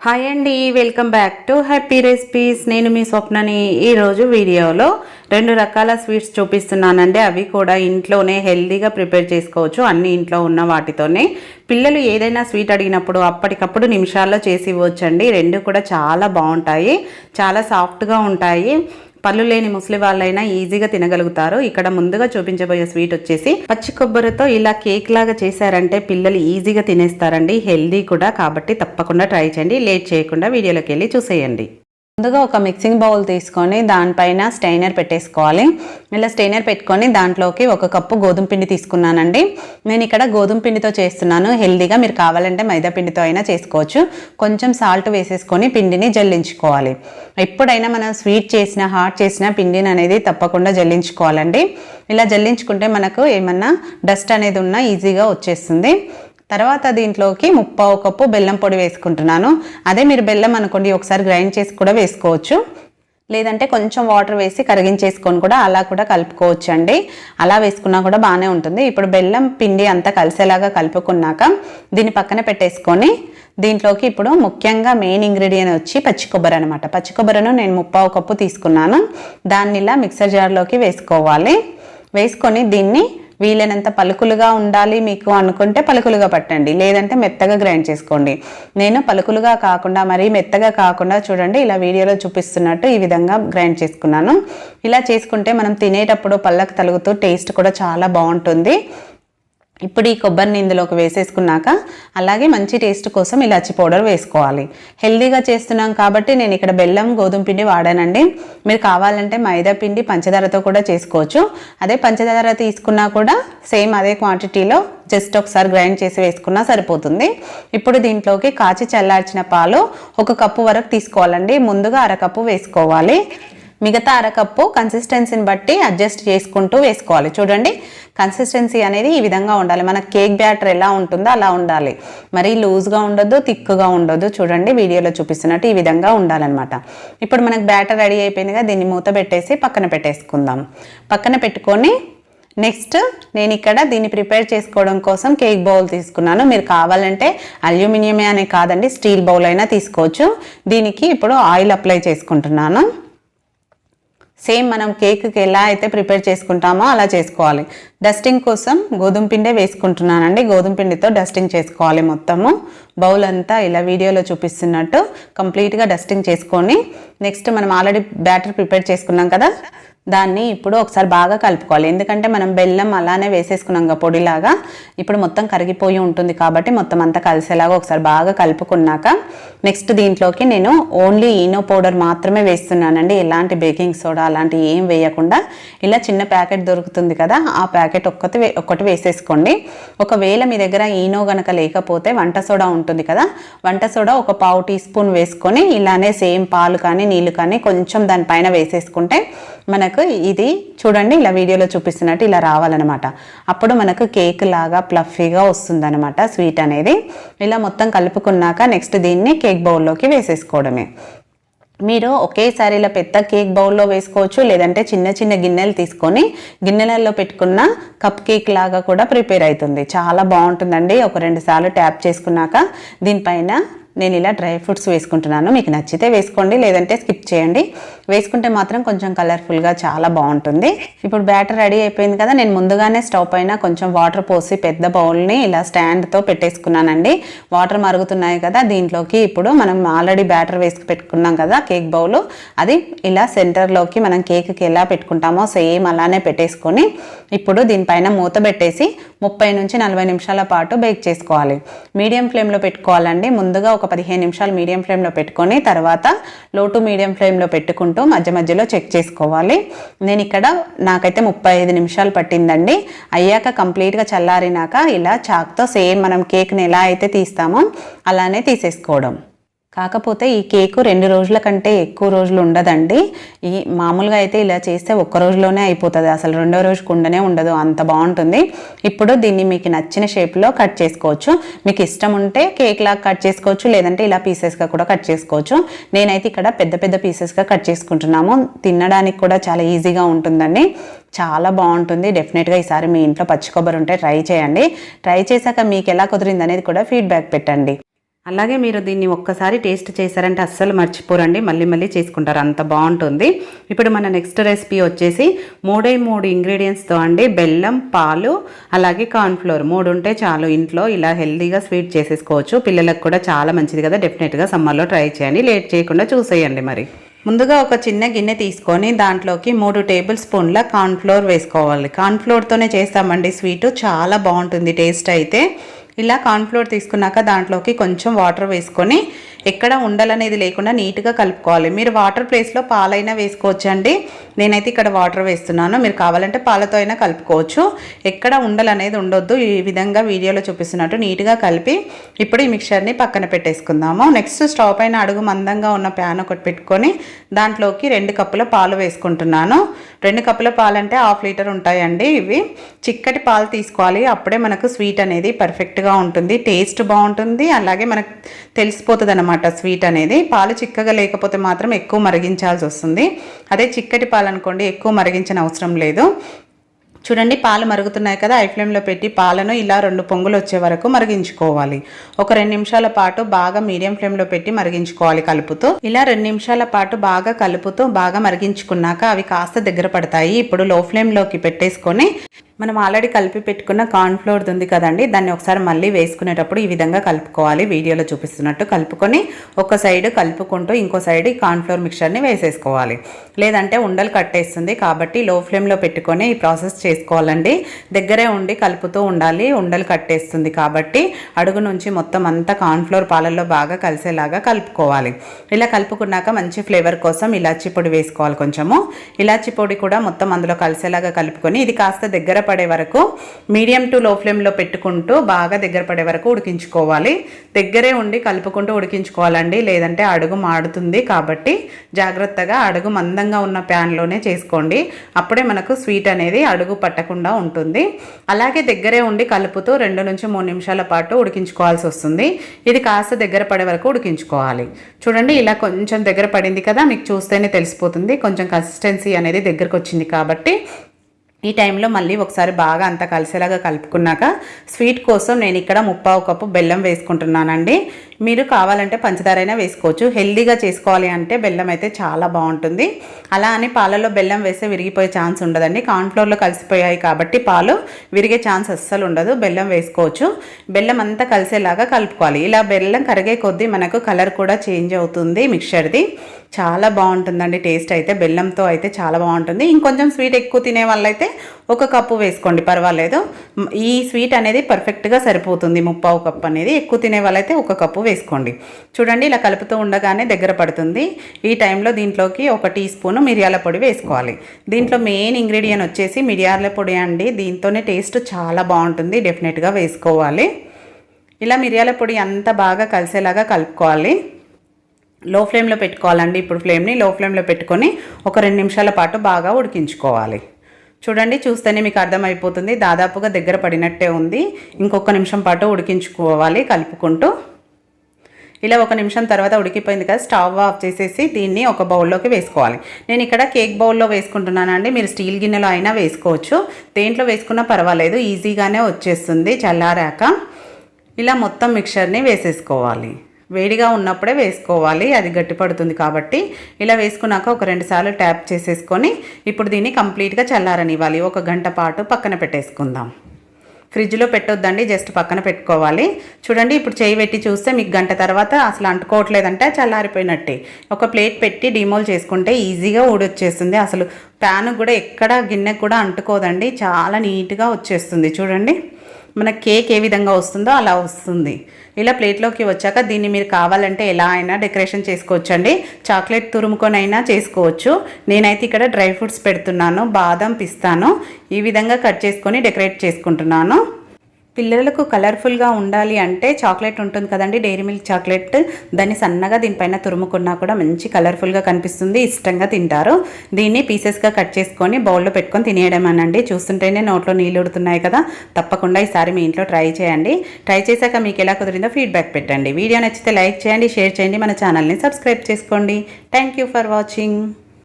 Hi అండి welcome back to happy recipes నేను మీ స్వప్నని ఈరోజు వీడియోలో రెండు రకాల స్వీట్స్ చూపిస్తున్నానండి. అవి కూడా ఇంట్లోనే హెల్తీగా ప్రిపేర్ చేసుకోవచ్చు. అన్ని ఇంట్లో ఉన్న వాటితోనే. పిల్లలు ఏదైనా స్వీట్ అడిగినప్పుడు అప్పటికప్పుడు నిమిషాల్లో చేసి ఇవ్వచ్చండి. రెండు కూడా చాలా బాగుంటాయి. చాలా సాఫ్ట్గా ఉంటాయి. పళ్ళు లేని ముసలి వాళ్ళైనా ఈజీగా తినగలుగుతారు. ఇక్కడ ముందుగా చూపించబోయే స్వీట్ వచ్చేసి పచ్చి కొబ్బరితో ఇలా కేక్ లాగా చేశారంటే పిల్లలు ఈజీగా తినేస్తారండి. హెల్దీ కూడా. కాబట్టి తప్పకుండా ట్రై చేయండి. లేట్ చేయకుండా వీడియోలోకి వెళ్ళి చూసేయండి. ముందుగా ఒక మిక్సింగ్ బౌల్ తీసుకొని దానిపైన స్టైనర్ పెట్టేసుకోవాలి. ఇలా స్టైనర్ పెట్టుకొని దాంట్లోకి ఒక కప్పు గోధుమ పిండి తీసుకున్నానండి. నేను ఇక్కడ గోధుమ పిండితో చేస్తున్నాను. హెల్దీగా మీరు కావాలంటే మైదా పిండితో అయినా చేసుకోవచ్చు. కొంచెం సాల్ట్ వేసేసుకొని పిండిని జల్లించుకోవాలి. ఎప్పుడైనా మనం స్వీట్ చేసిన హాట్ చేసిన పిండిని అనేది తప్పకుండా జల్లించుకోవాలండి. ఇలా జల్లించుకుంటే మనకు ఏమన్నా డస్ట్ అనేది ఉన్నా ఈజీగా వచ్చేస్తుంది. తర్వాత దీంట్లోకి ముప్పావు కప్పు బెల్లం పొడి వేసుకుంటున్నాను. అదే మీరు బెల్లం అనుకోండి ఒకసారి గ్రైండ్ చేసి కూడా వేసుకోవచ్చు. లేదంటే కొంచెం వాటర్ వేసి కరిగించేసుకొని కూడా అలా కూడా కలుపుకోవచ్చు అండి అలా వేసుకున్నా కూడా బాగానే ఉంటుంది. ఇప్పుడు బెల్లం పిండి అంతా కలిసేలాగా కలుపుకున్నాక దీన్ని పక్కన పెట్టేసుకొని దీంట్లోకి ఇప్పుడు ముఖ్యంగా మెయిన్ ఇంగ్రీడియంట్ వచ్చి పచ్చి కొబ్బరి అనమాట పచ్చి కొబ్బరిను నేను ముప్పావు కప్పు తీసుకున్నాను. దాన్ని ఇలా మిక్సర్ జార్లోకి వేసుకోవాలి. వేసుకొని దీన్ని వీలైనంత పలుకులుగా ఉండాలి మీకు అనుకుంటే పలుకులుగా పట్టండి. లేదంటే మెత్తగా గ్రైండ్ చేసుకోండి. నేను పలుకులుగా కాకుండా మరీ మెత్తగా కాకుండా చూడండి ఇలా వీడియోలో చూపిస్తున్నట్టు ఈ విధంగా గ్రైండ్ చేసుకున్నాను. ఇలా చేసుకుంటే మనం తినేటప్పుడు పళ్ళకు తలుగుతూ టేస్ట్ కూడా చాలా బాగుంటుంది. ఇప్పుడు ఈ కొబ్బరిని ఇందులోకి వేసేసుకున్నాక అలాగే మంచి టేస్ట్ కోసం ఇలాచి పౌడర్ వేసుకోవాలి. హెల్దీగా చేస్తున్నాం కాబట్టి నేను ఇక్కడ బెల్లం గోధుమ పిండి వాడానండి. మీరు కావాలంటే మైదా పిండి పంచదారతో కూడా చేసుకోవచ్చు. అదే పంచదార తీసుకున్నా కూడా సేమ్ అదే క్వాంటిటీలో జస్ట్ ఒకసారి గ్రైండ్ చేసి వేసుకున్నా సరిపోతుంది. ఇప్పుడు దీంట్లోకి కాచి చల్లార్చిన పాలు ఒక కప్పు వరకు తీసుకోవాలండి. ముందుగా అరకప్పు వేసుకోవాలి. మిగతా అరకప్పు కన్సిస్టెన్సీని బట్టి అడ్జస్ట్ చేసుకుంటూ వేసుకోవాలి. చూడండి కన్సిస్టెన్సీ అనేది ఈ విధంగా ఉండాలి. మన కేక్ బ్యాటర్ ఎలా ఉంటుందో అలా ఉండాలి. మరీ లూజ్గా ఉండొద్దు థిక్గా ఉండొద్దు. చూడండి వీడియోలో చూపిస్తున్నట్టు ఈ విధంగా ఉండాలన్నమాట. ఇప్పుడు మనకు బ్యాటర్ రెడీ అయిపోయిందిగా దీన్ని మూత పెట్టేసి పక్కన పెట్టేసుకుందాం. పక్కన పెట్టుకొని నెక్స్ట్ నేను ఇక్కడ దీన్ని ప్రిపేర్ చేసుకోవడం కోసం కేక్ బౌల్ తీసుకున్నాను. మీరు కావాలంటే అల్యూమినియమే అనే కాదండి స్టీల్ బౌల్ అయినా తీసుకోవచ్చు. దీనికి ఇప్పుడు ఆయిల్ అప్లై చేసుకుంటున్నాను. సేమ్ మనం కేక్కి ఎలా అయితే ప్రిపేర్ చేసుకుంటామో అలా చేసుకోవాలి. డస్టింగ్ కోసం గోధుమ పిండే వేసుకుంటున్నానండి. గోధుమ పిండితో డస్టింగ్ చేసుకోవాలి మొత్తము. బౌల్ అంతా ఇలా వీడియోలో చూపిస్తున్నట్టు కంప్లీట్గా డస్టింగ్ చేసుకొని నెక్స్ట్ మనం ఆల్రెడీ బ్యాటర్ ప్రిపేర్ చేసుకున్నాం కదా? దాన్ని ఇప్పుడు ఒకసారి బాగా కలుపుకోవాలి. ఎందుకంటే మనం బెల్లం అలానే వేసేసుకున్నాం కదా పొడిలాగా. ఇప్పుడు మొత్తం కరిగిపోయి ఉంటుంది కాబట్టి మొత్తం అంతా కలిసేలాగా ఒకసారి బాగా కలుపుకున్నాక నెక్స్ట్ దీంట్లోకి నేను ఓన్లీ ఈనో పౌడర్ మాత్రమే వేస్తున్నానండి. ఎలాంటి బేకింగ్ సోడా అలాంటి ఏం వేయకుండా ఇలా చిన్న ప్యాకెట్ దొరుకుతుంది కదా ఆ ప్యాకెట్ ఒక్కటి వే- ఒక్కటి వేసేసుకోండి. ఒకవేళ మీ దగ్గర ఈనో గనక లేకపోతే వంట సోడా ఉంటుంది కదా వంట సోడా ఒక పావు టీ స్పూన్ వేసుకొని ఇలానే సేమ్ పాలు కానీ నీళ్ళు కానీ కొంచెం దానిపైన వేసేసుకుంటే మనకు ఇది చూడండి ఇలా వీడియోలో చూపిస్తున్నట్టు ఇలా రావాలన్నమాట. అప్పుడు మనకు కేక్ లాగా ప్లఫీగా వస్తుందన్నమాట స్వీట్ అనేది. ఇలా మొత్తం కలుపుకున్నాక నెక్స్ట్ దీన్ని కేక్ బౌల్లోకి వేసేసుకోవడమే. మీరు ఒకేసారి ఇలా పెద్ద కేక్ బౌల్లో వేసుకోవచ్చు లేదంటే చిన్న చిన్న గిన్నెలు తీసుకొని గిన్నెలలో పెట్టుకున్న కప్ కేక్ లాగా కూడా ప్రిపేర్ అవుతుంది. చాలా బాగుంటుందండి. ఒక రెండు సార్లు ట్యాప్ చేసుకున్నాక దీనిపైన నేను ఇలా డ్రై ఫ్రూట్స్ వేసుకుంటున్నాను. మీకు నచ్చితే వేసుకోండి లేదంటే స్కిప్ చేయండి. వేసుకుంటే మాత్రం కొంచెం కలర్ఫుల్గా చాలా బాగుంటుంది. ఇప్పుడు బ్యాటర్ రెడీ అయిపోయింది కదా నేను ముందుగానే స్టవ్ పైన కొంచెం వాటర్ పోసి పెద్ద బౌల్ని ఇలా స్టాండ్తో పెట్టేసుకున్నానండి. వాటర్ మరుగుతున్నాయి కదా దీంట్లోకి ఇప్పుడు మనం ఆల్రెడీ బ్యాటర్ వేసి పెట్టుకున్నాం కదా కేక్ బౌల్ అది ఇలా సెంటర్లోకి మనం కేక్కి ఎలా పెట్టుకుంటామో సేమ్ అలానే పెట్టేసుకొని ఇప్పుడు దీనిపైన మూత పెట్టేసి ముప్పై నుంచి నలభై నిమిషాల పాటు బేక్ చేసుకోవాలి. మీడియం ఫ్లేమ్లో పెట్టుకోవాలండి. ముందుగా ఒక పదిహేను నిమిషాలు మీడియం ఫ్లేమ్లో పెట్టుకొని తర్వాత లో టు మీడియం ఫ్లేమ్లో పెట్టుకుంటూ మధ్య మధ్యలో చెక్ చేసుకోవాలి. నేను ఇక్కడ నాకైతే ముప్పై ఐదు నిమిషాలు పట్టిందండి. అయ్యాక కంప్లీట్గా చల్లారినాక ఇలా చాక్తో సేమ్ మనం కేక్ని ఎలా అయితే తీస్తామో అలానే తీసేసుకోవడం. కాకపోతే ఈ కేకు రెండు రోజుల కంటే ఎక్కువ రోజులు ఉండదండి. ఈ మామూలుగా అయితే ఇలా చేస్తే ఒక్క రోజులోనే అయిపోతుంది. అసలు రెండో రోజు ఉండనే ఉండదు. అంత బాగుంటుంది. ఇప్పుడు దీన్ని మీకు నచ్చిన షేప్లో కట్ చేసుకోవచ్చు. మీకు ఇష్టం ఉంటే కేక్ లాగా కట్ చేసుకోవచ్చు. లేదంటే ఇలా పీసెస్గా కూడా కట్ చేసుకోవచ్చు. నేనైతే ఇక్కడ పెద్ద పెద్ద పీసెస్గా కట్ చేసుకుంటున్నాము. తినడానికి కూడా చాలా ఈజీగా ఉంటుందండి. చాలా బాగుంటుంది. డెఫినెట్గా ఈసారి మీ ఇంట్లో పచ్చి కొబ్బరి ఉంటే ట్రై చేయండి. ట్రై చేశాక మీకు ఎలా కుదిరింది అనేది కూడా ఫీడ్బ్యాక్ పెట్టండి. అలాగే మీరు దీన్ని ఒక్కసారి టేస్ట్ చేశారంటే అస్సలు మర్చిపోరండి. మళ్ళీ మళ్ళీ చేసుకుంటారు. అంత బాగుంటుంది. ఇప్పుడు మన నెక్స్ట్ రెసిపీ వచ్చేసి మూడే మూడు ఇంగ్రీడియంట్స్తో అండి బెల్లం పాలు అలాగే కార్న్ఫ్లోర్ మూడు ఉంటే చాలు ఇంట్లో ఇలా హెల్తీగా స్వీట్ చేసేసుకోవచ్చు. పిల్లలకు కూడా చాలా మంచిది కదా. డెఫినెట్గా సమ్మర్లో ట్రై చేయండి. లేట్ చేయకుండా చూసేయండి మరి. ముందుగా ఒక చిన్న గిన్నె తీసుకొని దాంట్లోకి మూడు టేబుల్ స్పూన్ల కార్న్ఫ్లోర్ వేసుకోవాలి. కార్న్ఫ్లోర్తోనే చేస్తామండి. స్వీటు చాలా బాగుంటుంది. టేస్ట్ అయితే ఇలా కార్న్ఫ్లోర్ తీసుకున్నాక దాంట్లోకి కొంచెం వాటర్ వేసుకొని ఎక్కడ ఉండలనేది లేకుండా నీట్గా కలుపుకోవాలి. మీరు వాటర్ ప్లేస్లో పాలైనా వేసుకోవచ్చండి. నేనైతే ఇక్కడ వాటర్ వేస్తున్నాను. మీరు కావాలంటే పాలతో అయినా కలుపుకోవచ్చు. ఎక్కడ ఉండలనేది ఉండొద్దు. ఈ విధంగా వీడియోలో చూపిస్తున్నట్టు నీట్గా కలిపి ఇప్పుడు ఈ మిక్చర్ని పక్కన పెట్టేసుకుందాము. నెక్స్ట్ స్టవ్ పైన అడుగు మందంగా ఉన్న ప్యాన్ ఒకటి పెట్టుకొని దాంట్లోకి రెండు కప్పుల పాలు వేసుకుంటున్నాను. రెండు కప్పుల పాలు అంటే హాఫ్ లీటర్ ఉంటాయండి ఇవి. చిక్కటి పాలు తీసుకోవాలి. అప్పుడే మనకు స్వీట్ అనేది పర్ఫెక్ట్గా ఉంటుంది టేస్ట్ బాగుంటుంది అలాగే మనకు తెలిసిపోతుంది అనమాట స్వీట్ అనేది. పాలు చిక్కగా లేకపోతే మాత్రం ఎక్కువ మరిగించాల్సి వస్తుంది. అదే చిక్కటి పాలు అనుకోండి ఎక్కువ మరిగించిన అవసరం లేదు. చూడండి పాలు మరుగుతున్నాయి కదా ఐ ఫ్లేమ్లో పెట్టి పాలను ఇలా రెండు పొంగులు వచ్చే వరకు మరిగించుకోవాలి. ఒక రెండు నిమిషాల పాటు బాగా మీడియం ఫ్లేమ్లో పెట్టి మరిగించుకోవాలి కలుపుతూ. ఇలా రెండు నిమిషాల పాటు బాగా కలుపుతూ బాగా మరిగించుకున్నాక అవి కాస్త దగ్గర పడతాయి. ఇప్పుడు లో ఫ్లేమ్లోకి పెట్టేసుకొని మనం ఆల్రెడీ కలిపి పెట్టుకున్న కార్న్ఫ్లోర్ ఉంది కదండి దాన్ని ఒకసారి మళ్ళీ వేసుకునేటప్పుడు ఈ విధంగా కలుపుకోవాలి. వీడియోలో చూపిస్తున్నట్టు కలుపుకొని ఒక సైడ్ కలుపుకుంటూ ఇంకో సైడ్ ఈ కార్న్ఫ్లోర్ మిక్చర్ని వేసేసుకోవాలి. లేదంటే ఉండలు కట్టేస్తుంది కాబట్టి లో ఫ్లేమ్లో పెట్టుకొని ఈ ప్రాసెస్ చేసుకోవాలండి. దగ్గరే ఉండి కలుపుతూ ఉండాలి. ఉండలు కట్టేస్తుంది కాబట్టి అడుగు నుంచి మొత్తం అంతా కార్న్ఫ్లోర్ పాలల్లో బాగా కలిసేలాగా కలుపుకోవాలి. ఇలా కలుపుకున్నాక మంచి ఫ్లేవర్ కోసం ఇలాచి పొడి వేసుకోవాలి కొంచెము. ఇలాచి పొడి కూడా మొత్తం అందులో కలిసేలాగా కలుపుకొని ఇది కాస్త దగ్గర పడే వరకు మీడియం టు లో ఫ్లేమ్లో పెట్టుకుంటూ బాగా దగ్గర పడే వరకు ఉడికించుకోవాలి. దగ్గరే ఉండి కలుపుకుంటూ ఉడికించుకోవాలండి. లేదంటే అడుగు మాడుతుంది కాబట్టి జాగ్రత్తగా అడుగు మందంగా ఉన్న ప్యాన్లోనే చేసుకోండి. అప్పుడే మనకు స్వీట్ అనేది అడుగు పట్టకుండా ఉంటుంది. అలాగే దగ్గరే ఉండి కలుపుతూ రెండు నుంచి మూడు నిమిషాల పాటు ఉడికించుకోవాల్సి వస్తుంది. ఇది కాస్త దగ్గర పడే వరకు ఉడికించుకోవాలి. చూడండి ఇలా కొంచెం దగ్గర పడింది కదా మీకు చూస్తేనే తెలిసిపోతుంది. కొంచెం కన్సిస్టెన్సీ అనేది దగ్గరకు వచ్చింది కాబట్టి ఈ టైంలో మళ్ళీ ఒకసారి బాగా అంతా కలిసేలాగా కలుపుకున్నాక స్వీట్ కోసం నేను ఇక్కడ ముప్పావు కప్పు బెల్లం వేసుకుంటున్నానండి. మీరు కావాలంటే పంచదార అయినా వేసుకోవచ్చు. హెల్దీగా చేసుకోవాలి అంటే బెల్లం అయితే చాలా బాగుంటుంది. అలా అని పాలలో బెల్లం వేస్తే విరిగిపోయే ఛాన్స్ ఉండదండి. కార్న్ఫ్లోర్లో కలిసిపోయాయి కాబట్టి పాలు విరిగే ఛాన్స్ అస్సలు ఉండదు. బెల్లం వేసుకోవచ్చు. బెల్లం అంతా కలిసేలాగా కలుపుకోవాలి. ఇలా బెల్లం కరిగే కొద్దీ మనకు కలర్ కూడా చేంజ్ అవుతుంది మిక్చర్ది. చాలా బాగుంటుందండి టేస్ట్ అయితే. బెల్లంతో అయితే చాలా బాగుంటుంది. ఇంకొంచెం స్వీట్ ఎక్కువ తినే వాళ్ళైతే ఒక కప్పు వేసుకోండి పర్వాలేదు. ఈ స్వీట్ అనేది పర్ఫెక్ట్గా సరిపోతుంది. ముప్పావు కప్పు అనేది. ఎక్కువ తినే వాళ్ళైతే ఒక కప్పు వేసుకోండి. చూడండి ఇలా కలుపుతూ ఉండగానే దగ్గర పడుతుంది. ఈ టైంలో దీంట్లోకి ఒక టీ స్పూన్ మిరియాల పొడి వేసుకోవాలి. దీంట్లో మెయిన్ ఇంగ్రీడియంట్ వచ్చేసి మిరియాల పొడి అండి. దీంతోనే టేస్ట్ చాలా బాగుంటుంది. డెఫినెట్గా వేసుకోవాలి. ఇలా మిరియాల పొడి అంతా బాగా కలిసేలాగా కలుపుకోవాలి. లో ఫ్లేమ్లో పెట్టుకోవాలండి. ఇప్పుడు ఫ్లేమ్ని లో ఫ్లేమ్లో పెట్టుకొని ఒక రెండు నిమిషాల పాటు బాగా ఉడికించుకోవాలి. చూడండి చూస్తేనే మీకు అర్థమైపోతుంది. దాదాపుగా దగ్గర పడినట్టే ఉంది. ఇంకొక నిమిషం పాటు ఉడికించుకోవాలి కలుపుకుంటూ. ఇలా ఒక నిమిషం తర్వాత ఉడికిపోయింది కదా స్టవ్ ఆఫ్ చేసేసి దీన్ని ఒక బౌల్లోకి వేసుకోవాలి. నేను ఇక్కడ కేక్ బౌల్లో వేసుకుంటున్నానండి మీరు స్టీల్ గిన్నెలో అయినా వేసుకోవచ్చు. దేంట్లో వేసుకున్నా పర్వాలేదు ఈజీగానే వచ్చేస్తుంది చల్లారాక. ఇలా మొత్తం మిక్చర్ని వేసేసుకోవాలి. వేడిగా ఉన్నప్పుడే వేసుకోవాలి అది గట్టిపడుతుంది కాబట్టి. ఇలా వేసుకున్నాక ఒక రెండు సార్లు ట్యాప్ చేసేసుకొని ఇప్పుడు దీన్ని కంప్లీట్గా చల్లారనివ్వాలి. ఒక గంట పాటు పక్కన పెట్టేసుకుందాం. ఫ్రిడ్జ్లో పెట్టొద్దండి జస్ట్ పక్కన పెట్టుకోవాలి. చూడండి ఇప్పుడు చేయి పెట్టి చూస్తే మీకు గంట తర్వాత అసలు అంటుకోవట్లేదంటే చల్లారిపోయినట్టే. ఒక ప్లేట్ పెట్టి డిమోల్ చేసుకుంటే ఈజీగా ఊడొచ్చేస్తుంది. అసలు ప్యాన్ కూడా ఎక్కడ గిన్నె కూడా అంటుకోదండి చాలా నీట్గా వచ్చేస్తుంది. చూడండి. మన కేక్ ఏ విధంగా వస్తుందో అలా వస్తుంది. ఇలా ప్లేట్లోకి వచ్చాక దీన్ని మీరు కావాలంటే ఎలా అయినా డెకరేషన్ చేసుకోవచ్చండి. చాక్లెట్ తురుముకొనైనా చేసుకోవచ్చు. నేనైతే ఇక్కడ డ్రై ఫ్రూట్స్ పెడుతున్నాను బాదం పిస్తాను. ఈ విధంగా కట్ చేసుకొని డెకరేట్ చేసుకుంటున్నాను. పిల్లలకు కలర్ఫుల్గా ఉండాలి అంటే చాక్లెట్ ఉంటుంది కదండి డైరీ మిల్క్ చాక్లెట్. దాన్ని సన్నగా దీనిపైన తురుముకున్నా కూడా మంచి కలర్ఫుల్గా కనిపిస్తుంది ఇష్టంగా తింటారు. దీన్ని పీసెస్గా కట్ చేసుకొని బౌల్లో పెట్టుకొని తినేయడం అనండి చూస్తుంటేనే నోట్లో నీళ్ళు ఉడుతున్నాయి కదా. తప్పకుండా ఈసారి మీ ఇంట్లో ట్రై చేయండి. ట్రై చేశాక మీకు ఎలా కుదిరిందో ఫీడ్బ్యాక్ పెట్టండి. వీడియో నచ్చితే లైక్ చేయండి షేర్ చేయండి మన ఛానల్ని సబ్స్క్రైబ్ చేసుకోండి. Thank you for watching.